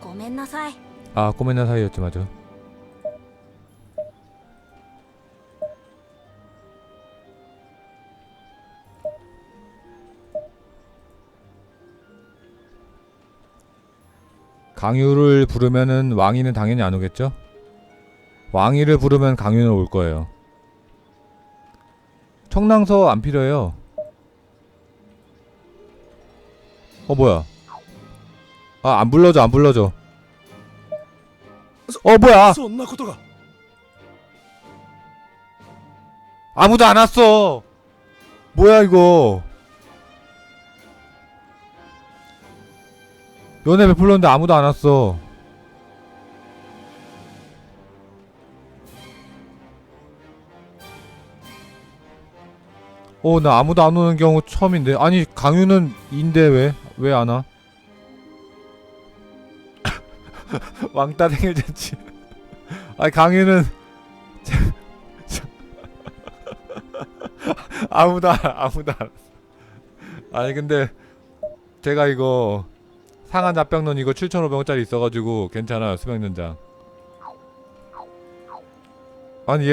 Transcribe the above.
ごめんなさい 아 꼬맨나 사이였지 맞아 강유를 부르면은 왕이는 당연히 안 오겠죠? 왕이를 부르면 강유는 올 거예요. 청랑서 안 필요해요. 어 뭐야? 아 안 불러줘 안 불러줘. 어 뭐야? そんなことが 아무도 안 왔어. 뭐야 이거? 연애 베풀렀는데 아무도 안 왔어. 어, 나 아무도 안 오는 경우 처음인데. 아니, 강유는 인데 왜? 왜 안 와? 왕따 생일 잔치. 아니, 강유는 아무도 안, 아무도 안. 아니 근데 제가 이거 상한 잡병론 이거 7,500원짜리 있어가지고 괜찮아요 수백년장. 아니 얘